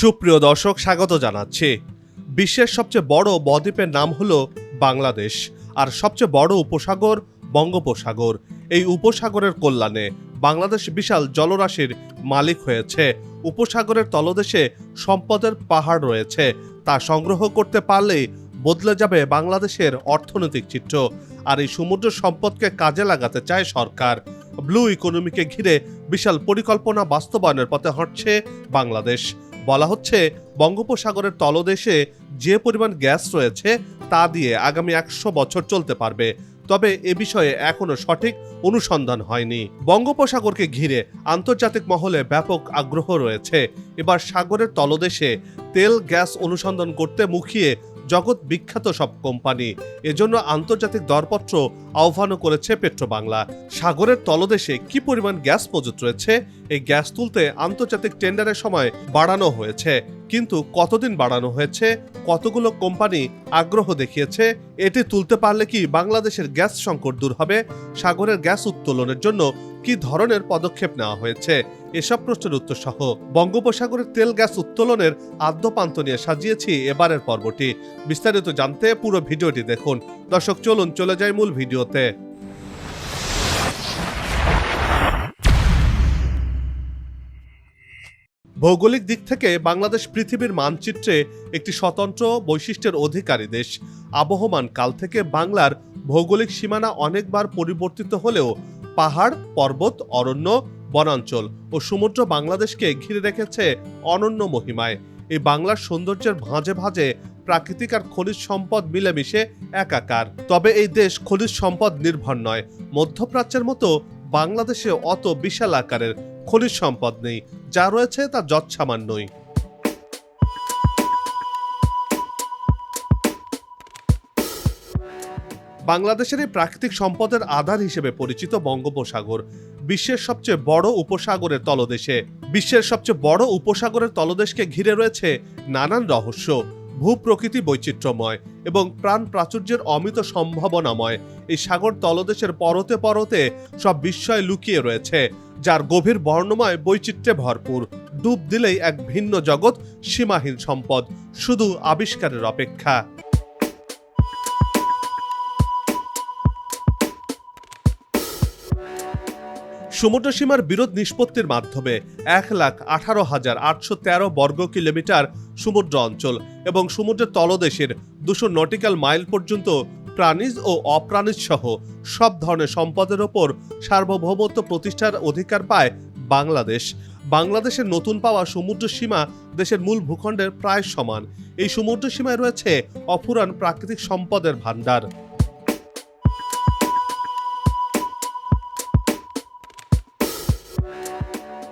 সুপ্রিয় দর্শক, স্বাগত জানাচ্ছি। বিশ্বের সবচেয়ে বড় বদ্বীপের নাম হলো বাংলাদেশ, আর সবচেয়ে বড় উপসাগর বঙ্গোপসাগর। এই উপসাগরের কল্যাণে বাংলাদেশ বিশাল জলরাশির মালিক হয়েছে। উপসাগরের তলদেশে সম্পদের পাহাড় রয়েছে। তা সংগ্রহ করতে পারলেই বদলে যাবে বাংলাদেশের অর্থনৈতিক চিত্র, আর এই সমুদ্র সম্পদকে কাজে লাগাতে চায় সরকার। ব্লু ইকোনমিকে ঘিরে বিশাল পরিকল্পনা বাস্তবায়নের পথে হাঁটছে বাংলাদেশ। বলা হচ্ছে, বঙ্গোপসাগরের তলদেশে যে পরিমাণ গ্যাস রয়েছে তা দিয়ে আগামী একশো বছর চলতে পারবে। তবে এ বিষয়ে এখনও সঠিক অনুসন্ধান হয়নি। বঙ্গোপসাগরকে ঘিরে আন্তর্জাতিক মহলে ব্যাপক আগ্রহ রয়েছে। এবার সাগরের তলদেশে তেল গ্যাস অনুসন্ধান করতে মুখিয়ে জগৎ বিখ্যাত সব কোম্পানি। এজন্য আন্তর্জাতিক দরপত্র আহ্বানও করেছে পেট্রোবাংলা। সাগরের তলদেশে কি পরিমাণ গ্যাস মজুত রয়েছে? এই গ্যাস তুলতে আন্তর্জাতিক টেন্ডারের সময় বাড়ানো হয়েছে। কিন্তু কতদিন বাড়ানো হয়েছে? কতগুলো কোম্পানি আগ্রহ দেখিয়েছে? এটি তুলতে পারলে কি বাংলাদেশের গ্যাস সংকট দূর হবে? সাগরের গ্যাস উত্তোলনের জন্য কি ধরনের পদক্ষেপ নেওয়া হয়েছে? এসব প্রশ্নের উত্তর সহ বঙ্গোপসাগরের তেল গ্যাস উত্তোলনের আদ্যপান্ত নিয়ে সাজিয়েছি এবারের পর্বটি। বিস্তারিত জানতে পুরো ভিডিওটি দেখুন। দর্শক, চলুন চলে যাই মূল ভিডিওতে। ভৌগোলিক দিক থেকে বাংলাদেশ পৃথিবীর মানচিত্রে একটি স্বতন্ত্র বৈশিষ্ট্যের অধিকারী দেশ। আবহমান কাল থেকে বাংলার ভৌগোলিক সীমানা অনেকবার পরিবর্তিত হলেও পাহাড়, পর্বত, অরণ্য, বনাঞ্চল ও সমুদ্র বাংলাদেশকে ঘিরে রেখেছে অনন্য মহিমায়। এই বাংলার সৌন্দর্যের ভাঁজে ভাঁজে প্রাকৃতিক আর খনিজ সম্পদ মিলেমিশে একাকার। তবে এই দেশ খনিজ সম্পদ নির্ভর নয়। মধ্যপ্রাচ্যের মতো বাংলাদেশে অত বিশাল আকারের খনিজ সম্পদ নেই। যা রয়েছে তা যৎসামান্যই বাংলাদেশের এই প্রাকৃতিক সম্পদের আধার হিসেবে পরিচিত বঙ্গোপসাগর, বিশ্বের সবচেয়ে বড় উপসাগরের তলদেশে। বিশ্বের সবচেয়ে বড় উপসাগরের তলদেশকে ঘিরে রয়েছে নানান রহস্য, ভূপ্রকৃতি বৈচিত্র্যময় এবং প্রাণ প্রাচুর্যের অমিত সম্ভাবনাময়। এই সাগর তলদেশের পরতে পরতে সব বিস্ময় লুকিয়ে রয়েছে, যার গভীর বর্ণময় বৈচিত্র্যে ভরপুর। ডুব দিলেই এক ভিন্ন জগৎ সীমাহীন সম্পদ, শুধু আবিষ্কারের অপেক্ষা। সমুদ্র সীমার বিরোধ নিষ্পত্তির মাধ্যমে এক লাখ আঠারো হাজার আটশো তেরো বর্গ কিলোমিটার সমুদ্র অঞ্চল এবং সমুদ্রের তলদেশের দুশো নটিক্যাল মাইল পর্যন্ত প্রাণীজ ও অপ্রাণীজ সহ সব ধরনের সম্পদের ওপর সার্বভৌমত্ব প্রতিষ্ঠার অধিকার পায় বাংলাদেশ। বাংলাদেশের নতুন পাওয়া সমুদ্র সীমা দেশের মূল ভূখণ্ডের প্রায় সমান। এই সমুদ্র সীমায় রয়েছে অফুরান প্রাকৃতিক সম্পদের ভাণ্ডার।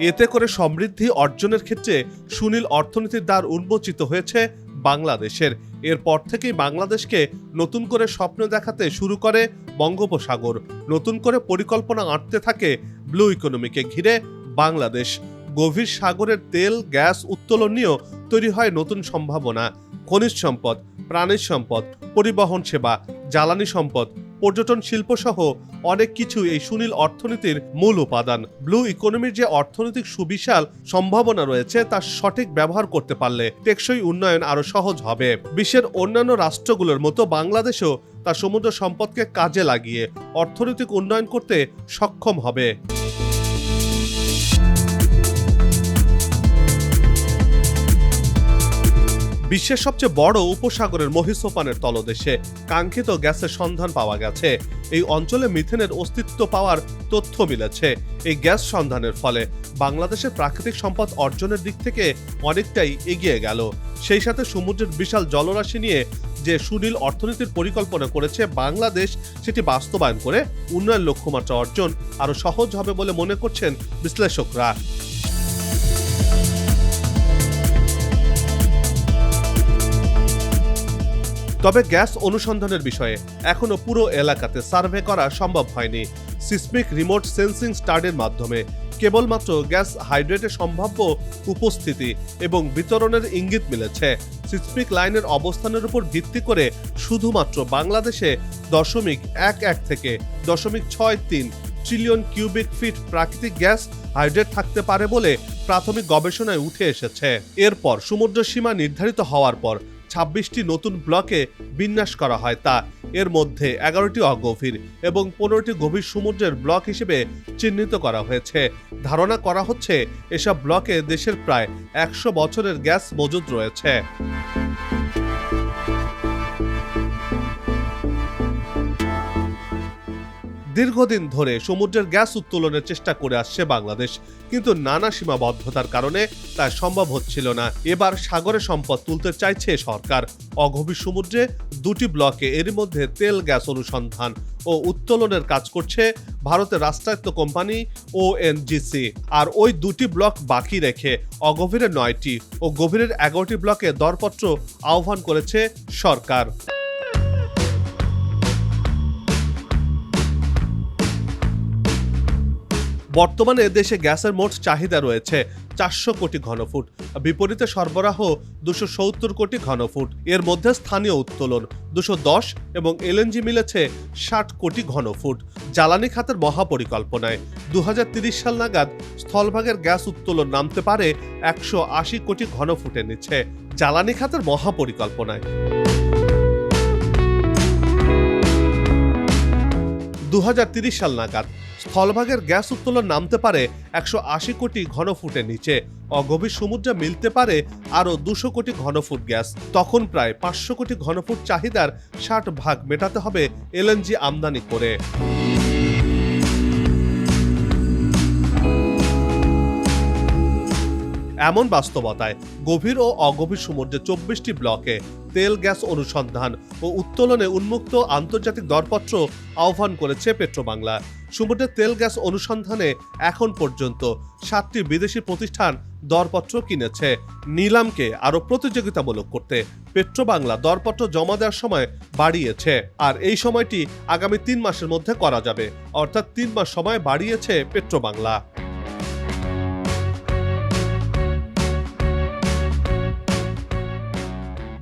এতে করে সমৃদ্ধি অর্জনের ক্ষেত্রে সুনীল অর্থনীতির দ্বার উন্মোচিত হয়েছে বাংলাদেশের। এরপর থেকেই বাংলাদেশকে নতুন করে স্বপ্ন দেখাতে শুরু করে বঙ্গোপসাগর। নতুন করে পরিকল্পনা আঁটতে থাকে ব্লু ইকোনমিকে ঘিরে বাংলাদেশ। গভীর সাগরের তেল, গ্যাস উত্তোলন নিয়েও তৈরি হয় নতুন সম্ভাবনা। খনিজ সম্পদ, প্রাণীজ সম্পদ, পরিবহন সেবা, জ্বালানি সম্পদ পর্যটন শিল্প সহ অনেক কিছু এই সুনীল অর্থনীতির মূল উপাদান। ব্লু ইকোনমির যে অর্থনৈতিক সুবিশাল সম্ভাবনা রয়েছে তার সঠিক ব্যবহার করতে পারলে টেকসই উন্নয়ন আরও সহজ হবে। বিশ্বের অন্যান্য রাষ্ট্রগুলোর মতো বাংলাদেশও তার সমুদ্র সম্পদকে কাজে লাগিয়ে অর্থনৈতিক উন্নয়ন করতে সক্ষম হবে। বিশ্বের সবচেয়ে বড় উপসাগরের মহিসোপানের তলদেশে কাঙ্ক্ষিত গ্যাসের সন্ধান পাওয়া গেছে। এই অঞ্চলে মিথেনের অস্তিত্ব পাওয়ার তথ্য মিলেছে। এই গ্যাস সন্ধানের ফলে বাংলাদেশের প্রাকৃতিক সম্পদ অর্জনের দিক থেকে অনেকটাই এগিয়ে গেল। সেই সাথে সমুদ্রের বিশাল জলরাশি নিয়ে যে সুনীল অর্থনীতির পরিকল্পনা করেছে বাংলাদেশ, সেটি বাস্তবায়ন করে উন্নয়ন লক্ষ্যমাত্রা অর্জন আরও সহজ হবে বলে মনে করছেন বিশ্লেষকরা। তবে গ্যাস অনুসন্ধানের বিষয়ে এখনও পুরো এলাকাতে সার্ভে করা সম্ভব হয়নি। সিসমিক রিমোট সেন্সিং স্টাডির মাধ্যমে কেবলমাত্র গ্যাস হাইড্রেটের সম্ভাব্য উপস্থিতি এবং বিতরণের ইঙ্গিত মিলেছে। সিসমিক লাইনের অবস্থানের উপর ভিত্তি করে শুধুমাত্র বাংলাদেশে দশমিক এক এক থেকে দশমিক ছয় তিন ট্রিলিয়ন কিউবিক ফিট প্রাকৃতিক গ্যাস হাইড্রেট থাকতে পারে বলে প্রাথমিক গবেষণায় উঠে এসেছে। এরপর সমুদ্র সীমা নির্ধারিত হওয়ার পর ছাব্বিশটি নতুন ব্লকে বিন্যাস করা হয় তা। এর মধ্যে এগারোটি অগভীর এবং পনেরোটি গভীর সমুদ্রের ব্লক হিসেবে চিহ্নিত করা হয়েছে। ধারণা করা হচ্ছে, এসব ব্লকে দেশের প্রায় একশো বছরের গ্যাস মজুদ রয়েছে। দীর্ঘদিন ধরে সমুদ্রের গ্যাস উত্তোলনের চেষ্টা করে আসছে বাংলাদেশ, কিন্তু নানা সীমাবদ্ধতার কারণে তা সম্ভব হচ্ছিল না। এবার সাগরে সম্পদ তুলতে চাইছে সরকার। অগভীর সমুদ্রে দুটি ব্লকে এর মধ্যে তেল, গ্যাস অনুসন্ধান ও উত্তোলনের কাজ করছে ভারতের রাষ্ট্রায়ত্ত কোম্পানি ওএনজিসি আর ওই দুটি ব্লক বাকি রেখে অগভীরের নয়টি ও গভীরের এগারোটি ব্লকে দরপত্র আহ্বান করেছে সরকার। বর্তমানে দেশে গ্যাসের মোট চাহিদা রয়েছে চারশো কোটি ঘনফুট। বিপরীতে সরবরাহ দুশো সত্তর কোটি ঘনফুট। এর মধ্যে স্থানীয় উত্তোলন দুশো দশ এবং এলএনজি মিলেছে ষাট কোটি ঘনফুট। জ্বালানি খাতের মহাপরিকল্পনায় দু তিরিশ সাল নাগাদ স্থলভাগের গ্যাস উত্তোলন নামতে পারে একশো আশি কোটি ঘনফুটের নিচে। জ্বালানি খাতের মহাপরিকল্পনায় দু সাল নাগাদ স্থলভাগের গ্যাস উত্তোলন নামতে পারে একশো আশি কোটি ঘনফুটের নিচে। অগভীর সমুদ্রে মিলতে পারে আরও দুশো কোটি ঘনফুট গ্যাস। তখন প্রায় পাঁচশো কোটি ঘনফুট চাহিদার ষাট ভাগ মেটাতে হবে এলএনজি আমদানি করে। এমন বাস্তবতায় গভীর ও অগভীর সমুদ্রে চব্বিশটি ব্লকে তেল গ্যাস অনুসন্ধান ও উত্তোলনে উন্মুক্ত আন্তর্জাতিক দরপত্র আহ্বান করেছে পেট্রোবাংলা। সমুদ্রে তেল গ্যাস অনুসন্ধানে এখন পর্যন্ত সাতটি বিদেশি প্রতিষ্ঠান দরপত্র কিনেছে। নিলামকে আরও প্রতিযোগিতামূলক করতে পেট্রোবাংলা দরপত্র জমা দেওয়ার সময় বাড়িয়েছে। আর এই সময়টি আগামী তিন মাসের মধ্যে করা যাবে। অর্থাৎ তিন মাস সময় বাড়িয়েছে পেট্রোবাংলা।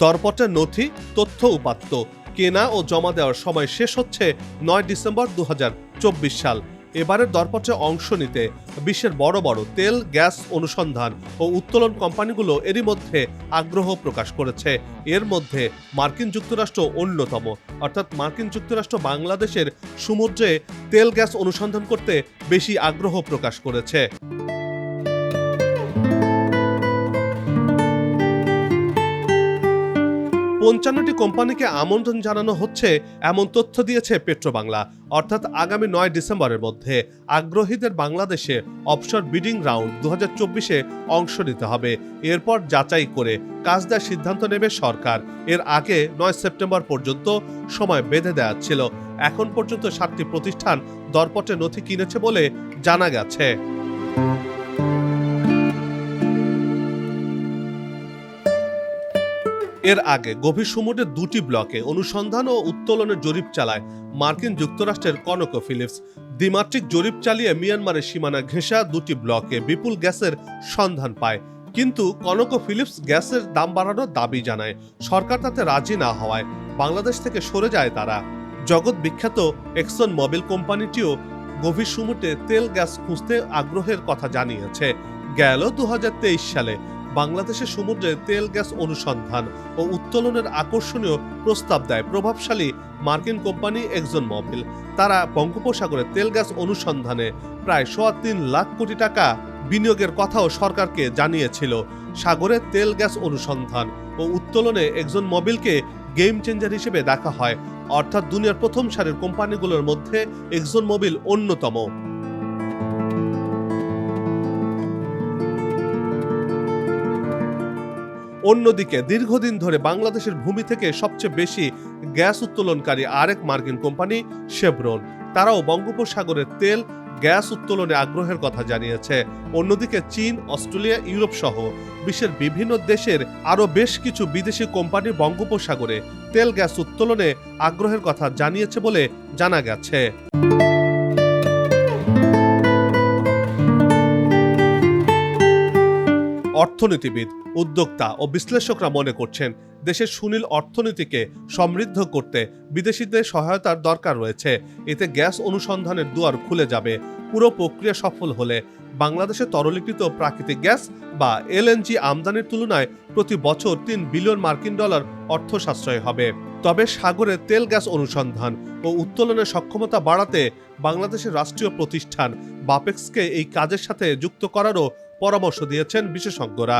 দরপত্রের নথি, তথ্য উপাত্ত কেনা ও জমা দেওয়ার সময় শেষ হচ্ছে নয় ডিসেম্বর দু হাজার চব্বিশ সাল। এবারের দরপত্রে অংশ নিতে বিশ্বের বড় বড় তেল, গ্যাস অনুসন্ধান ও উত্তোলন কোম্পানিগুলো এরই মধ্যে আগ্রহ প্রকাশ করেছে। এর মধ্যে মার্কিন যুক্তরাষ্ট্র অন্যতম। অর্থাৎ মার্কিন যুক্তরাষ্ট্র বাংলাদেশের সমুদ্রে তেল, গ্যাস অনুসন্ধান করতে বেশি আগ্রহ প্রকাশ করেছে। পঞ্চান্নটি কোম্পানিকে আমন্ত্রণ জানানো হচ্ছে, এমন তথ্য দিয়েছে পেট্রোবাংলা। অর্থাৎ আগামী নয় ডিসেম্বরের মধ্যে আগ্রহীদের বাংলাদেশে অবসর বিডিং রাউন্ড দু হাজার চব্বিশে অংশ নিতে হবে। এরপর যাচাই করে কাজ দেওয়ার সিদ্ধান্ত নেবে সরকার। এর আগে নয় সেপ্টেম্বর পর্যন্ত সময় বেঁধে দেওয়া ছিল। এখন পর্যন্ত সাতটি প্রতিষ্ঠান দরপটে নথি কিনেছে বলে জানা গেছে। এর আগে গভীর সমুদ্রের দুটি ব্লকে অনুসন্ধান ও উত্তোলনের জরিপ চালায় মার্কিন যুক্তরাষ্ট্রের কনকো ফিলিপস। দ্বিমাত্রিক জরিপ চালিয়ে মিয়ানমারের সীমানা ঘেঁষা দুটি ব্লকে বিপুল গ্যাসের সন্ধান পায়। কিন্তু কনকো ফিলিপস গ্যাসের দাম বাড়ানোর দাবি জানায়। সরকার তাতে রাজি না হওয়ায় বাংলাদেশ থেকে সরে যায় তারা। জগৎ বিখ্যাত এক্সন মোবিল কোম্পানিটিও গভীর সমুদ্রে তেল গ্যাস খুঁজতে আগ্রহের কথা জানিয়েছে। গেল দু হাজার তেইশ সালে বাংলাদেশের সমুদ্রে তেল, গ্যাস অনুসন্ধান ও উত্তোলনের আকর্ষণীয় প্রস্তাব দেয় প্রভাবশালী মার্কিন কোম্পানি একজন মোবিল তারা বঙ্গোপসাগরে তেল, গ্যাস অনুসন্ধানে প্রায় সোয়া তিন লাখ কোটি টাকা বিনিয়োগের কথাও সরকারকে জানিয়েছিল। সাগরে তেল, গ্যাস অনুসন্ধান ও উত্তোলনে একজন মবিলকে গেম চেঞ্জার হিসেবে দেখা হয়, অর্থাৎ দুনিয়ার প্রথম সারির কোম্পানিগুলোর মধ্যে একজন মোবিল অন্যতম। অন্যদিকে দীর্ঘদিন ধরে বাংলাদেশের ভূমি থেকে সবচেয়ে বেশি গ্যাস উত্তোলনকারী আরেক মার্কিন কোম্পানি, শেভরন। তারাও বঙ্গোপসাগরের তেল, গ্যাস উত্তোলনে আগ্রহের কথা জানিয়েছে। অন্যদিকে চীন, অস্ট্রেলিয়া, ইউরোপ সহ বিশ্বের বিভিন্ন দেশের আরও বেশ কিছু বিদেশি কোম্পানি বঙ্গোপসাগরে তেল গ্যাস উত্তোলনে আগ্রহের কথা জানিয়েছে বলে জানা গেছে। অর্থনীতিবিদ, উদ্যোক্তা ও বিশ্লেষকরা মনে করছেন, দেশের সুনীল অর্থনীতিকে সমৃদ্ধ করতে বিদেশিদের সহায়তার দরকার রয়েছে। এতে গ্যাস অনুসন্ধানের দুয়ার খুলে যাবে। পুরো প্রক্রিয়া সফল হলে বাংলাদেশে তরলীকৃত প্রাকৃতিক গ্যাস বা এলএনজি আমদানির তুলনায় প্রতি বছর তিন বিলিয়ন মার্কিন ডলার অর্থ সাশ্রয় হবে। তবে সাগরে তেল গ্যাস অনুসন্ধান ও উত্তোলনের সক্ষমতা বাড়াতে বাংলাদেশের রাষ্ট্রীয় প্রতিষ্ঠান বাপেক্সকে এই কাজের সাথে যুক্ত করারও পরামর্শ দিয়েছেন বিশেষজ্ঞরা।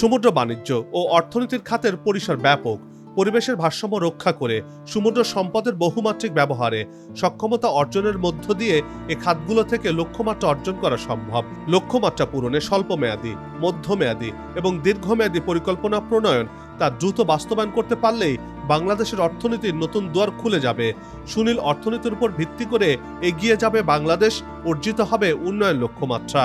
সমুদ্র বাণিজ্য ও অর্থনীতির খাতের পরিসর ব্যাপক। পরিবেশের ভারসাম্য রক্ষা করে সমুদ্র সম্পদের বহুমাত্রিক ব্যবহারে সক্ষমতা অর্জনের মধ্য দিয়ে এ খাতগুলো থেকে লক্ষ্যমাত্রা অর্জন করা সম্ভব। লক্ষ্যমাত্রা পূরণে স্বল্পমেয়াদী, মধ্যমেয়াদী এবং দীর্ঘমেয়াদী পরিকল্পনা প্রণয়ন তা দ্রুত বাস্তবায়ন করতে পারলেই বাংলাদেশের অর্থনীতির নতুন দুয়ার খুলে যাবে। সুনীল অর্থনীতির উপর ভিত্তি করে এগিয়ে যাবে বাংলাদেশ, অর্জিত হবে উন্নয়ন লক্ষ্যমাত্রা।